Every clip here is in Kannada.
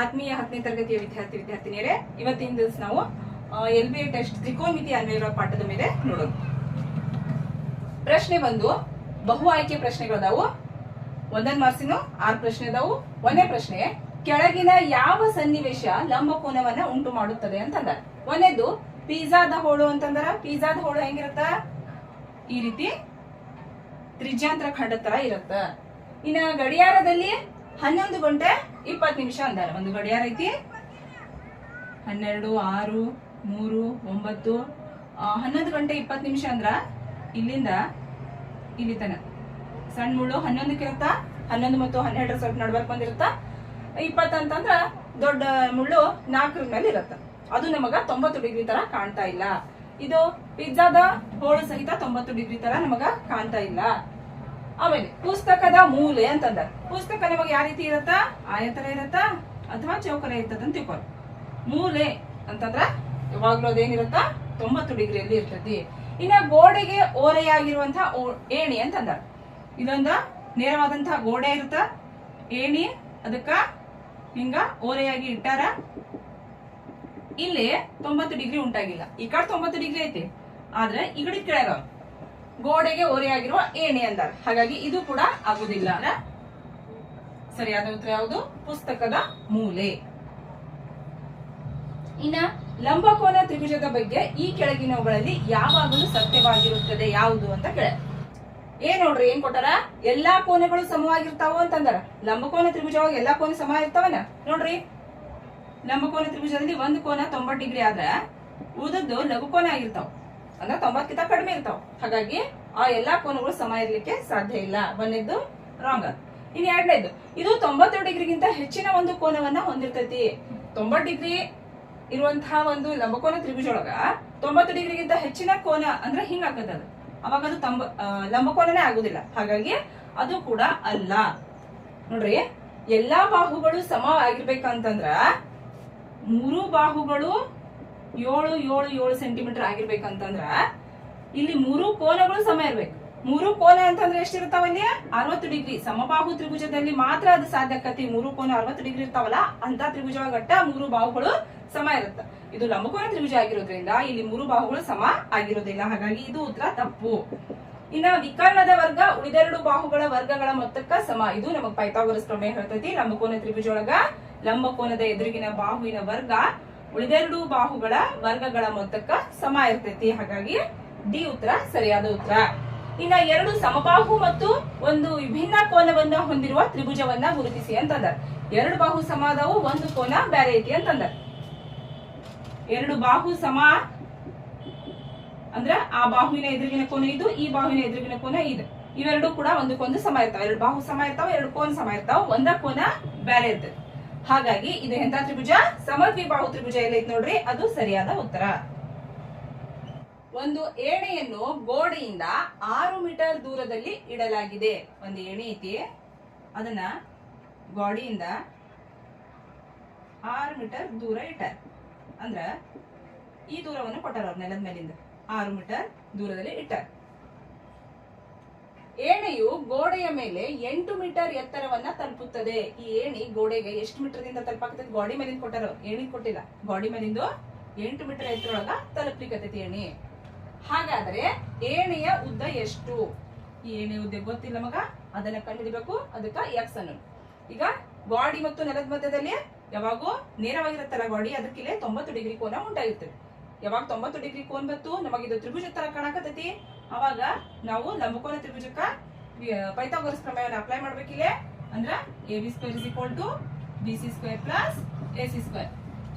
ಆತ್ಮೀಯ ಹತ್ತನೇ ತರಗತಿಯ ವಿದ್ಯಾರ್ಥಿ ವಿದ್ಯಾರ್ಥಿನಿಯರೇ, ಇವತ್ತಿನ ದಿವಸ ನಾವು ಎಲ್ ಬಿ ಎ ಟೆಸ್ಟ್ ತ್ರಿಕೋನಮಿತಿ ಅನ್ವಯರ ಪಾಠದ ಮೇಲೆ ನೋಡೋಣ. ಪ್ರಶ್ನೆ ಒಂದು, ಬಹು ಆಯ್ಕೆ ಪ್ರಶ್ನೆಗಳದಾವು. ಒಂದನೇ ಮಾರ್ಸಿನ ಆರು ಪ್ರಶ್ನೆ ಅದಾವು. ಒಂದೇ ಪ್ರಶ್ನೆ, ಕೆಳಗಿನ ಯಾವ ಸನ್ನಿವೇಶ ಲಂಬಕೋನವನ್ನ ಉಂಟು ಮಾಡುತ್ತದೆ ಅಂತಂದ. ಒಂದೇದು ಪಿಜ್ಜಾದ ಹೋಳು ಅಂತಂದ್ರ. ಪಿಜ್ಜಾದ ಹೋಳು ಹೆಂಗಿರತ್ತ? ಈ ರೀತಿ ತ್ರಿಜ್ಯಾಂತರ ಖಂಡ ತರ ಇರತ್ತ. ಇನ್ನ ಗಡಿಯಾರದಲ್ಲಿ ಹನ್ನೊಂದು ಗಂಟೆ ಇಪ್ಪತ್ತು ನಿಮಿಷ ಅಂದಾರ. ಒಂದು ಗಡಿಯಾರ ಐತಿ. ಹನ್ನೆರಡು, ಆರು, ಮೂರು, ಒಂಬತ್ತು ಹನ್ನೊಂದು ಗಂಟೆ ಇಪ್ಪತ್ತು ನಿಮಿಷ ಅಂದ್ರ ಇಲ್ಲಿಂದ ಇಲ್ಲಿ ತನ ಸಣ್ಣ ಮುಳ್ಳು ಹನ್ನೊಂದಕ್ಕೆ ಇರುತ್ತಾ ಹನ್ನೊಂದು ಮತ್ತು ಹನ್ನೆರಡರ ಸ್ವಲ್ಪ ನಡ್ಬೇಕು ಬಂದಿರುತ್ತ. ಇಪ್ಪತ್ತು ಅಂತಂದ್ರ ದೊಡ್ಡ ಮುಳ್ಳು ನಾಲ್ಕರ ಮೇಲೆ ಇರುತ್ತ. ಅದು ನಮಗ ತೊಂಬತ್ತು ಡಿಗ್ರಿ ತರ ಕಾಣ್ತಾ ಇಲ್ಲ. ಇದು ಪಿಜ್ಜಾದ ಹೋಳು ಸಹಿತ ತೊಂಬತ್ತು ಡಿಗ್ರಿ ತರ ನಮಗ ಕಾಣ್ತಾ ಇಲ್ಲ. ಆಮೇಲೆ ಪುಸ್ತಕದ ಮೂಲೆ ಅಂತಂದ. ಪುಸ್ತಕ ನಮಗೆ ಯಾವ ರೀತಿ ಇರತ್ತ? ಆಯತರ ಇರತ್ತಾ ಅಥವಾ ಚೌಕರ ಇರ್ತದ ಅಂತ ತಿಳ್ಕೊಳ್ಳಿ ಮೂಲೆ ಅಂತಂದ್ರ ಯಾವಾಗ್ಲೂ ಅದೇನಿರತ್ತ? ತೊಂಬತ್ತು ಡಿಗ್ರಿಯಲ್ಲಿ ಇರ್ತದೆ ಇನ್ನ ಗೋಡೆಗೆ ಓರೆಯಾಗಿರುವಂತಹ ಏಣಿ ಅಂತಂದ. ಇದೊಂದ ನೇರವಾದಂತಹ ಗೋಡೆ ಇರುತ್ತ. ಏಣಿ ಅದಕ್ಕ ಹಿಂಗ ಓರೆಯಾಗಿ ಇಟ್ಟಾರ. ಇಲ್ಲಿ ತೊಂಬತ್ತು ಡಿಗ್ರಿ ಉಂಟಾಗಿಲ್ಲ. ಈ ಕಡೆ ತೊಂಬತ್ತು ಡಿಗ್ರಿ ಐತಿ. ಆದ್ರೆ ಈ ಕಡೆ ಕೆಳಗ ಗೋಡೆಗೆ ಓರೆಯಾಗಿರುವ ಏಣಿ ಅಂದಾರ ಹಾಗಾಗಿ ಇದು ಕೂಡ ಆಗುದಿಲ್ಲ? ಸರಿಯಾದ ಉತ್ತರ ಯಾವುದು? ಪುಸ್ತಕದ ಮೂಲೆ. ಇನ್ನ ಲಂಬಕೋನ ತ್ರಿಭುಜದ ಬಗ್ಗೆ ಈ ಕೆಳಗಿನವುಗಳಲ್ಲಿ ಯಾವಾಗಲೂ ಸತ್ಯವಾಗಿರುತ್ತದೆ. ಯಾವುದು ಅಂತ ಕೇಳ ಏನ್ ನೋಡ್ರಿ, ಏನ್ ಕೊಟ್ಟಾರ? ಎಲ್ಲಾ ಕೋನಗಳು ಸಮವಾಗಿರ್ತಾವ ಅಂತಂದಾರ. ಲಂಬಕೋನ ತ್ರಿಭುಜವಾಗ ಎಲ್ಲಾ ಕೋನ ಸಮ ಇರ್ತಾವನ ನೋಡ್ರಿ. ಲಂಬಕೋನ ತ್ರಿಭುಜದಲ್ಲಿ ಒಂದು ಕೋನ ತೊಂಬತ್ ಡಿಗ್ರಿ ಆದ್ರ ಉದದ್ದು ಲಘುಕೋನ ಆಗಿರ್ತಾವ. ಅಂದ್ರೆ ತೊಂಬತ್ತಕ್ಕಿಂತ ಕಡಿಮೆ ಇರ್ತಾವ. ಹಾಗಾಗಿ ಆ ಎಲ್ಲಾ ಕೋನಗಳು ಸಮ ಇರ್ಲಿಕ್ಕೆ ಸಾಧ್ಯ ಇಲ್ಲ. ಬಂದಿದ್ದು ರಾಂಗ್ ಇನ್ ಎರಡನೇದು, ಇದು ತೊಂಬತ್ತು ಡಿಗ್ರಿಗಿಂತ ಹೆಚ್ಚಿನ ಒಂದು ಕೋನವನ್ನ ಹೊಂದಿರ್ತೈತಿ. ತೊಂಬತ್ ಡಿಗ್ರಿ ಇರುವಂತಹ ಒಂದು ಲಂಬಕೋನ ತ್ರಿಭುಜೊಳಗ ತೊಂಬತ್ತು ಡಿಗ್ರಿಗಿಂತ ಹೆಚ್ಚಿನ ಕೋನ ಅಂದ್ರೆ ಹಿಂಗ ಅದು. ಅವಾಗ ಅದು ತಂಬ ಲಂಬಕೋನನೇ ಆಗುದಿಲ್ಲ. ಹಾಗಾಗಿ ಅದು ಕೂಡ ಅಲ್ಲ. ನೋಡ್ರಿ, ಎಲ್ಲಾ ಬಾಹುಗಳು ಸಮ ಆಗಿರ್ಬೇಕಂತಂದ್ರ ಮೂರು ಬಾಹುಗಳು ಏಳು ಏಳು ಏಳು ಸೆಂಟಿಮೀಟರ್ ಆಗಿರ್ಬೇಕಂತಂದ್ರ ಇಲ್ಲಿ ಮೂರು ಕೋನಗಳು ಸಮ ಇರ್ಬೇಕು. ಮೂರು ಕೋನ ಅಂತಂದ್ರೆ ಎಷ್ಟಿರ್ತಾವಲ್ಲಿ ಅರವತ್ತು ಡಿಗ್ರಿ. ಸಮಬಾಹು ತ್ರಿಭುಜದಲ್ಲಿ ಮಾತ್ರ ಅದು ಸಾಧ್ಯ ಆಕತಿ ಮೂರು ಕೋನ ಅರವತ್ತು ಡಿಗ್ರಿ ಇರ್ತಾವಲ್ಲ ಅಂತ ತ್ರಿಭುಜ ಗಟ್ಟ ಮೂರು ಬಾಹುಗಳು ಸಮ ಇರುತ್ತ. ಇದು ಲಂಬಕೋನ ತ್ರಿಭುಜ ಆಗಿರೋದ್ರಿಂದ ಇಲ್ಲಿ ಮೂರು ಬಾಹುಗಳು ಸಮ ಆಗಿರೋದಿಲ್ಲ. ಹಾಗಾಗಿ ಇದು ಉತ್ತರ ತಪ್ಪು. ಇನ್ನ ವಿಕರ್ಣದ ವರ್ಗ, ಉಳಿದೆರಡು ಬಾಹುಗಳ ವರ್ಗಗಳ ಮೊತ್ತಕ್ಕ ಸಮ. ಇದು ನಮಗ್ ಪೈಥಾಗೋರಸ್ ಪ್ರಮೇಯ ಹೇಳ್ತೈತಿ. ಲಂಬಕೋನ ತ್ರಿಭುಜ ಒಳಗ ಲಂಬಕೋನದ ಎದುರಿಗಿನ ಬಾಹುವಿನ ವರ್ಗ ಉಳಿದೆರಡು ಬಾಹುಗಳ ವರ್ಗಗಳ ಮೊತ್ತಕ್ಕ ಸಮ ಇರ್ತೈತಿ. ಹಾಗಾಗಿ ಡಿ ಉತ್ತರ, ಸರಿಯಾದ ಉತ್ತರ. ಇನ್ನ ಎರಡು ಸಮಬಾಹು ಮತ್ತು ಒಂದು ವಿಭಿನ್ನ ಕೋನವನ್ನ ಹೊಂದಿರುವ ತ್ರಿಭುಜವನ್ನ ಗುರುತಿಸಿ ಅಂತಂದ ಎರಡು ಬಾಹು ಸಮ ಅದಾವು, ಒಂದು ಕೋನ ಬ್ಯಾರೆ ಐತಿ ಅಂತಂದ ಎರಡು ಬಾಹು ಸಮ ಅಂದ್ರ ಆ ಬಾಹುವಿನ ಎದುರಿಗಿನ ಕೋನ ಇದು, ಈ ಬಾಹುವಿನ ಎದುರಿಗಿನ ಕೋನ ಇದು. ಇವೆರಡು ಕೂಡ ಒಂದಕ್ಕೊಂದು ಸಮ ಇರ್ತಾವ. ಎರಡು ಬಾಹು ಸಮ ಇರ್ತಾವ, ಎರಡು ಕೋನ ಸಮ ಇರ್ತಾವ, ಒಂದ ಕೋನ ಬ್ಯಾರೆ ಇರ್ತದೆ ಹಾಗಾಗಿ ಇದು ಎಂತ ತ್ರಿಭುಜ? ಸಮದ್ವಿಬಾಹು ತ್ರಿಭುಜ ಎಲ್ಲೈತ್ ನೋಡ್ರಿ, ಅದು ಸರಿಯಾದ ಉತ್ತರ. ಒಂದು ಏಣೆಯನ್ನು ಗೋಡೆಯಿಂದ ಆರು ಮೀಟರ್ ದೂರದಲ್ಲಿ ಇಡಲಾಗಿದೆ. ಒಂದು ಏಣಿ ಐತಿ. ಅದನ್ನ ಗೋಡೆಯಿಂದ ಆರು ಮೀಟರ್ ದೂರ ಇಟ್ಟಾರ. ಅಂದ್ರ ಈ ದೂರವನ್ನು ಕೊಟ್ಟಾರ ಅವ್ರ ನೆಲದ ಮೇಲಿಂದ. ಆರು ಮೀಟರ್ ದೂರದಲ್ಲಿ ಇಟ್ಟಾರ. ಏಣಿಯು ಗೋಡೆಯ ಮೇಲೆ ಎಂಟು ಮೀಟರ್ ಎತ್ತರವನ್ನ ತಲುಪುತ್ತದೆ. ಈ ಏಣಿ ಗೋಡೆಗೆ ಎಷ್ಟು ಮೀಟರ್ದಿಂದ ತಲುಪಾಕತೈತಿ ಗೋಡಿ ಮೇಲಿಂದ ಕೊಟ್ಟಾರ. ಏಣಿ ಕೊಟ್ಟಿಲ್ಲ. ಗೋಡಿ ಮೇಲಿಂದ ಎಂಟು ಮೀಟರ್ ಎತ್ತರೊಳಗ ತಲುಪ್ಲಿಕ್ಕತೈತಿ ಏಣಿ. ಹಾಗಾದ್ರೆ ಏಣಿಯ ಉದ್ದ ಎಷ್ಟು? ಈ ಏಣಿ ಉದ್ದ ಗೊತ್ತಿಲ್ಲ ಮಗ. ಅದನ್ನ ಕಂಡುಹಿಡಬೇಕು. ಅದಕ್ಕ ಎಕ್ಸ್ ಅನ್ನು ಈಗ ಗೋಡಿ ಮತ್ತು ನೆಲದ ಮಧ್ಯದಲ್ಲಿ ಯಾವಾಗೂ ನೇರವಾಗಿರುತ್ತಲ್ಲ ಗಾಡಿ? ಅದಕ್ಕಿಲ್ಲೇ ತೊಂಬತ್ತು ಡಿಗ್ರಿ ಕೋನ ಉಂಟಾಗಿರ್ತದೆ. ಯಾವಾಗ ತೊಂಬತ್ತು ಡಿಗ್ರಿ ಕೋನ್ ಬಂತು? ನಮಗಿದು ತ್ರಿಭುಜ ತರ ಕಾಣಕತ್ತೈತಿ. ಅವಾಗ ನಾವು ಲಂಬಕೋನ ತ್ರಿಭುಜಕ್ಕ ಪೈಥಾಗೋರಸ್ ಪ್ರಮೇಯವನ್ನು ಅಪ್ಲೈ ಮಾಡ್ಬೇಕಿಲ್ಲ ಅಂದ್ರ A B square is equal to B C square plus A C square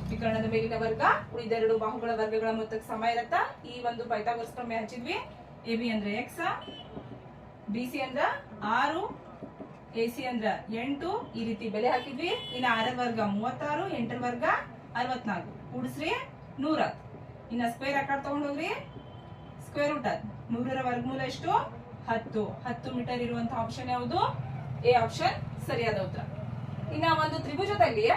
ವಿಕರ್ಣದ ಮೇಲಿನ ವರ್ಗ, ಉಳಿದ ಎರಡು ಬಾಹುಗಳ ವರ್ಗಗಳ ಮೊತ್ತಕ್ಕೆ ಸಮ ಇರತ್ತ. ಈ ಒಂದು ಪೈಥಾಗೋರಸ್ ಪ್ರಮೇಯ ಹಚ್ಚಿದ್ವಿ. ಎ ಬಿ ಅಂದ್ರೆ ಎಕ್ಸ್ ಬಿ ಸಿ ಅಂದ್ರ ಆರು ಎ ಸಿ ಅಂದ್ರ ಎಂಟು. ಈ ರೀತಿ ಬೆಲೆ ಹಾಕಿದ್ವಿ. ಇನ್ನು ಆರ ವರ್ಗ ಮೂವತ್ತಾರು, ಎಂಟರ ವರ್ಗ ಅರವತ್ನಾಲ್ಕು. ಕೂಡಿಸ್ರಿ ನೂರ. ಇನ್ನ ಸ್ಕ್ವೇರ್ ಆಕಾರ ತಗೊಂಡೋಗ್ರಿ ಸ್ಕ್ವೇರ್ ಅದ್ ನೂರರ ವರ್ಗಮೂಲ ಎಷ್ಟು? ಹತ್ತು. ಹತ್ತು ಮೀಟರ್ ಇರುವಂತಹ ಆಪ್ಷನ್ ಯಾವುದು? ಎ ಆಪ್ಷನ್ ಸರಿಯಾದ ಉತ್ತರ. ಇನ್ನ ಒಂದು ತ್ರಿಭುಜದಲ್ಲಿ